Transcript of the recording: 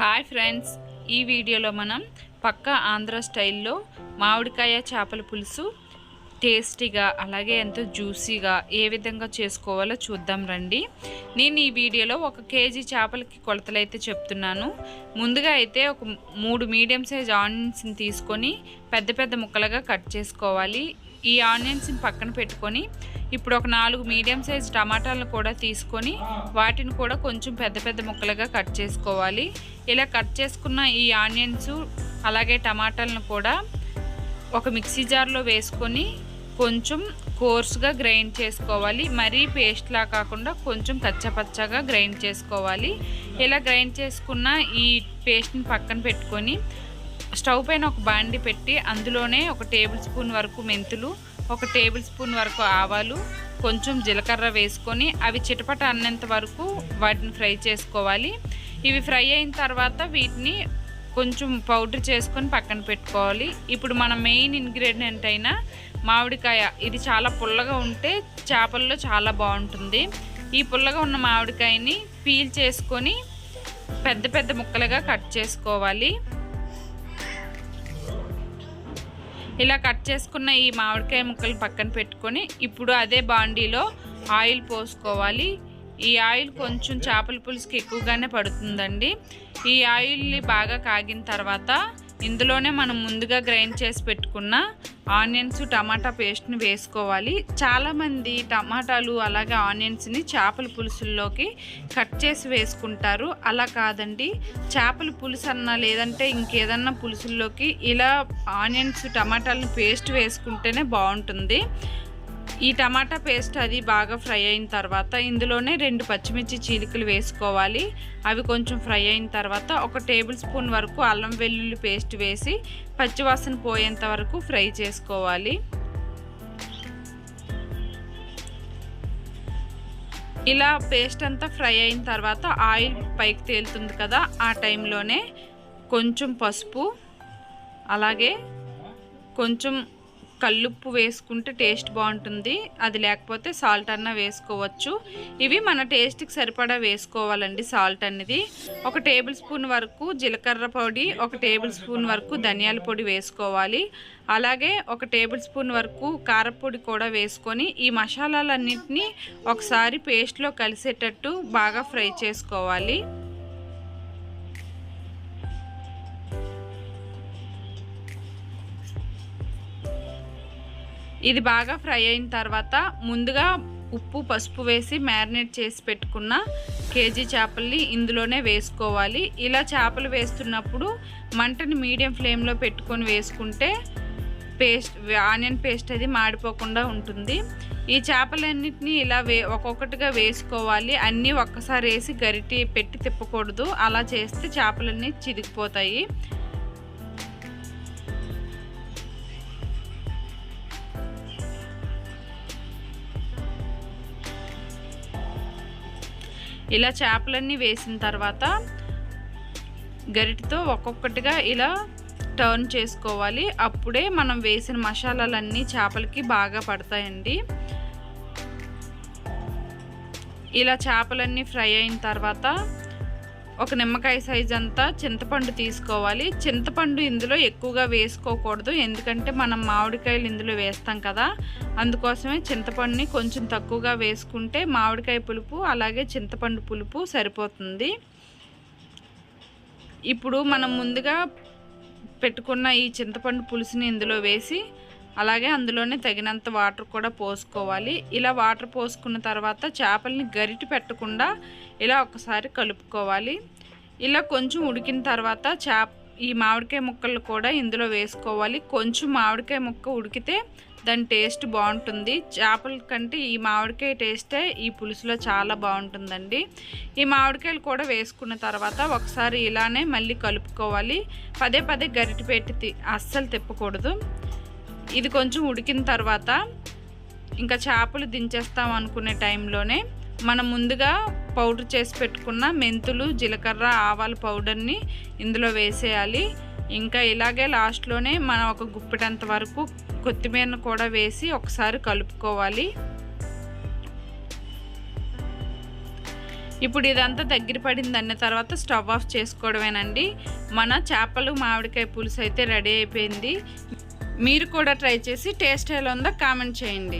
Hi friends ఈ వీడియోలో మనం పక్క ఆంధ్ర స్టైల్లో మామిడికాయ చేపల పులుసు టేస్టీగా అలాగే ఎంతో జ్యూసీగా ఏ విధంగా చేసుకోవాలో చూద్దాం రండి. నేను ఈ వీడియోలో ఒక కేజీ చేపలకి కొలతలు అయితే చెప్తున్నాను. ముందుగా అయితే ఒక మూడు మీడియం సైజ్ ఆనియన్స్ని తీసుకొని పెద్ద పెద్ద ముక్కలుగా కట్ చేసుకోవాలి. ఈ ఆనియన్స్ని పక్కన పెట్టుకొని ఇప్పుడు ఒక నాలుగు మీడియం సైజ్ టమాటాలను కూడా తీసుకొని వాటిని కూడా కొంచెం పెద్ద పెద్ద ముక్కలుగా కట్ చేసుకోవాలి. ఇలా కట్ చేసుకున్న ఈ ఆనియన్స్ అలాగే టమాటాలను కూడా ఒక మిక్సీ జార్లో వేసుకొని కొంచెం కోర్స్గా గ్రైండ్ చేసుకోవాలి. మరీ పేస్ట్లా కాకుండా కొంచెం కచ్చపచ్చగా గ్రైండ్ చేసుకోవాలి. ఇలా గ్రైండ్ చేసుకున్న ఈ పేస్ట్ని పక్కన పెట్టుకొని స్టవ్ పైన ఒక బాండి పెట్టి అందులోనే ఒక టేబుల్ స్పూన్ వరకు మెంతులు ఒక టేబుల్ స్పూన్ వరకు ఆవాలు కొంచెం జీలకర్ర వేసుకొని అవి చిటపట అన్నంత వరకు వాటిని ఫ్రై చేసుకోవాలి. ఇవి ఫ్రై అయిన తర్వాత వీటిని కొంచెం పౌడర్ చేసుకొని పక్కన పెట్టుకోవాలి. ఇప్పుడు మన మెయిన్ ఇంగ్రీడియంట్ అయిన మామిడికాయ ఇది చాలా పుల్లగా ఉంటే చేపల్లో చాలా బాగుంటుంది. ఈ పుల్లగా ఉన్న మామిడికాయని పీల్ చేసుకొని పెద్ద పెద్ద ముక్కలుగా కట్ చేసుకోవాలి. ఇలా కట్ చేసుకున్న ఈ మామిడికాయ ముక్కలు పక్కన పెట్టుకొని ఇప్పుడు అదే బాండీలో ఆయిల్ పోసుకోవాలి. ఈ ఆయిల్ కొంచెం చేపల పులుసుకి ఎక్కువగానే పడుతుందండి. ఈ ఆయిల్ని బాగా కాగిన తర్వాత ఇందులోనే మనం ముందుగా గ్రైండ్ చేసి పెట్టుకున్న ఆనియన్స్ టమాటా పేస్ట్ని వేసుకోవాలి. చాలామంది టమాటాలు అలాగే ఆనియన్స్ని చేపల పులుసుల్లోకి కట్ చేసి వేసుకుంటారు. అలా కాదండి. చేపల పులుసు అన్నా లేదంటే ఇంకేదన్నా పులుసుల్లోకి ఇలా ఆనియన్స్ టమాటాలను పేస్ట్ వేసుకుంటేనే బాగుంటుంది. ఈ టమాటా పేస్ట్ అది బాగా ఫ్రై అయిన తర్వాత ఇందులోనే రెండు పచ్చిమిర్చి చీలికలు వేసుకోవాలి. అవి కొంచెం ఫ్రై అయిన తర్వాత ఒక టేబుల్ స్పూన్ వరకు అల్లం వెల్లుల్లి పేస్ట్ వేసి పచ్చివాసన పోయేంత వరకు ఫ్రై చేసుకోవాలి. ఇలా పేస్ట్ అంతా ఫ్రై అయిన తర్వాత ఆయిల్ పైకి తేలుతుంది కదా ఆ టైంలోనే కొంచెం పసుపు అలాగే కొంచెం కల్లుప్పు వేసుకుంటే టేస్ట్ బాగుంటుంది. అది లేకపోతే సాల్ట్ అన్న వేసుకోవచ్చు. ఇవి మన టేస్ట్కి సరిపడా వేసుకోవాలండి సాల్ట్ అనేది. ఒక టేబుల్ స్పూన్ వరకు జీలకర్ర పొడి ఒక టేబుల్ స్పూన్ వరకు ధనియాల పొడి వేసుకోవాలి. అలాగే ఒక టేబుల్ స్పూన్ వరకు కారపొడి కూడా వేసుకొని ఈ మసాలాలన్నింటినీ ఒకసారి పేస్ట్లో కలిసేటట్టు బాగా ఫ్రై చేసుకోవాలి. ఇది బాగా ఫ్రై అయిన తర్వాత ముందుగా ఉప్పు పసుపు వేసి మ్యారినేట్ చేసి పెట్టుకున్న కేజీ చేపల్ని ఇందులోనే వేసుకోవాలి. ఇలా చేపలు వేస్తున్నప్పుడు మంటని మీడియం ఫ్లేమ్లో పెట్టుకొని వేసుకుంటే పేస్ట్ ఆనియన్ పేస్ట్ అది మాడిపోకుండా ఉంటుంది. ఈ చేపలన్నింటినీ ఇలా వే ఒక్కొక్కటిగా వేసుకోవాలి. అన్నీ ఒక్కసారి వేసి గరిటి పెట్టి తిప్పకూడదు. అలా చేస్తే చేపలన్నీ చిరిగిపోతాయి ఇలా చేపలన్నీ వేసిన తర్వాత గరిటితో ఒక్కొక్కటిగా ఇలా టర్న్ చేసుకోవాలి. అప్పుడే మనం వేసిన మసాలాలన్నీ చేపలకి బాగా పడతాయండి. ఇలా చేపలన్నీ ఫ్రై అయిన తర్వాత ఒక నిమ్మకాయ సైజ్ అంతా చింతపండు తీసుకోవాలి. చింతపండు ఇందులో ఎక్కువగా వేసుకోకూడదు. ఎందుకంటే మనం మామిడికాయలు ఇందులో వేస్తాం కదా. అందుకోసమే చింతపండుని కొంచెం తక్కువగా వేసుకుంటే మామిడికాయ పులుపు అలాగే చింతపండు పులుపు సరిపోతుంది. ఇప్పుడు మనం ముందుగా పెట్టుకున్న ఈ చింతపండు పులుసుని ఇందులో వేసి అలాగే అందులోనే తగినంత వాటర్ కూడా పోసుకోవాలి. ఇలా వాటర్ పోసుకున్న తర్వాత చేపల్ని గరిటి పెట్టకుండా ఇలా ఒకసారి కలుపుకోవాలి. ఇలా కొంచెం ఉడికిన తర్వాత చేప ఈ మామిడికాయ ముక్కలు కూడా ఇందులో వేసుకోవాలి. కొంచెం మామిడికాయ ముక్క ఉడికితే దాని టేస్ట్ బాగుంటుంది. చేపల కంటే ఈ మామిడికాయ టేస్టే ఈ పులుసులో చాలా బాగుంటుందండి. ఈ మామిడికాయలు కూడా వేసుకున్న తర్వాత ఒకసారి ఇలానే మళ్ళీ కలుపుకోవాలి. పదే పదే గరిటి పెట్టి అస్సలు తిప్పకూడదు. ఇది కొంచెం ఉడికిన తర్వాత ఇంకా చేపలు దించేస్తాం అనుకునే టైంలోనే మనం ముందుగా పౌడర్ చేసి పెట్టుకున్న మెంతులు జీలకర్ర ఆవాల పౌడర్ని ఇందులో వేసేయాలి. ఇంకా ఇలాగే లాస్ట్లోనే మనం ఒక గుప్పెటంత వరకు కొత్తిమీరను కూడా వేసి ఒకసారి కలుపుకోవాలి. ఇప్పుడు ఇదంతా దగ్గర పడింది అన్న తర్వాత స్టవ్ ఆఫ్ చేసుకోవడమేనండి. మన చేపలు మామిడికాయ పులుసు అయితే రెడీ అయిపోయింది. మీరు కూడా ట్రై చేసి టేస్ట్ ఎలా ఉందో కామెంట్ చేయండి.